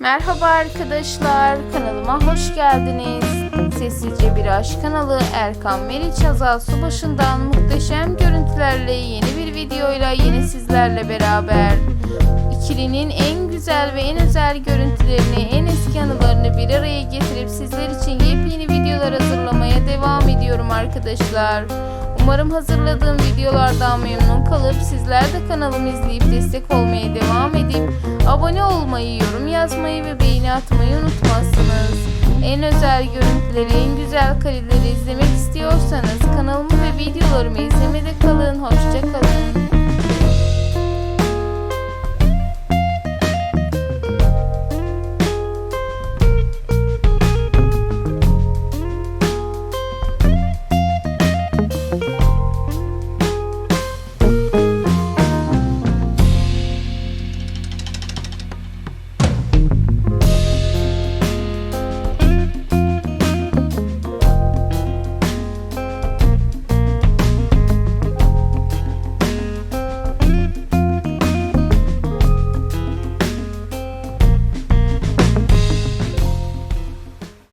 Merhaba arkadaşlar, kanalıma hoş geldiniz. Sessizce Bir Aşk kanalı Erkan Meriç Hazal Subaşı'ndan muhteşem görüntülerle yeni bir videoyla yine sizlerle beraber. İkilinin en güzel ve en özel görüntülerini, en eski anılarını bir araya getirip sizler için yepyeni videolar hazırlamaya devam ediyorum arkadaşlar. Umarım hazırladığım videolardan memnun kalıp sizler de kanalımı izleyip destek olmaya devam edip abone olmayı, yorum yazmayı ve beğeni atmayı unutmazsınız. En özel görüntüleri, en güzel kareleri izlemek istiyorsanız kanalımı ve videolarımı izlemede kalın. Hoşçakalın.